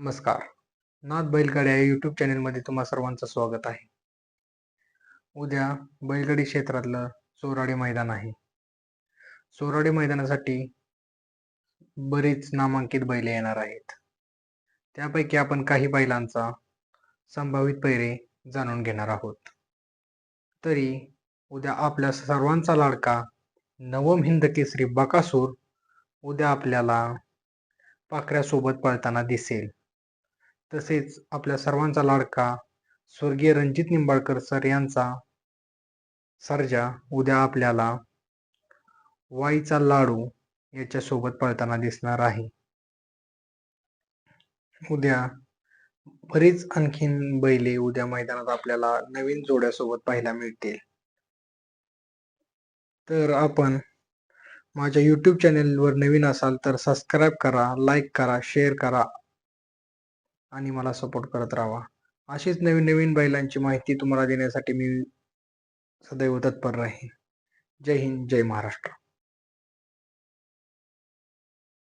नमस्कार. नाथ बैलगाड्या या यूट्यूब चॅनलमध्ये तुम्हा सर्वांचं स्वागत आहे. उद्या बैलगाडी क्षेत्रातलं चोराडे मैदान आहे. चोराडे मैदानासाठी बरीच नामांकित बैले येणार आहेत. त्यापैकी आपण काही बैलांचा संभावित पैरे जाणून घेणार आहोत. तरी उद्या आपल्या सर्वांचा लाडका नवम हिंद केसरी बकासूर उद्या आपल्याला पाखऱ्यासोबत पळताना दिसेल. तसेच आपल्या सर्वांचा लाडका स्वर्गीय रणजित निंबाळकर सर यांचा सर्जा उद्या आपल्याला वाईचा लाडू याच्यासोबत पळताना दिसणार आहे. उद्या बरीच आणखीन बैले उद्या मैदानात आपल्याला नवीन जोड्यासोबत पाहायला मिळतील. तर आपण माझ्या यूट्यूब चॅनेलवर नवीन असाल तर सबस्क्राईब करा लाईक करा शेअर करा आणि मला सपोर्ट करत राहा. अशीच नवीन नवीन बैलांची माहिती तुम्हाला देण्यासाठी मी सदैव तत्पर राहीन. जय हिंद जय महाराष्ट्र.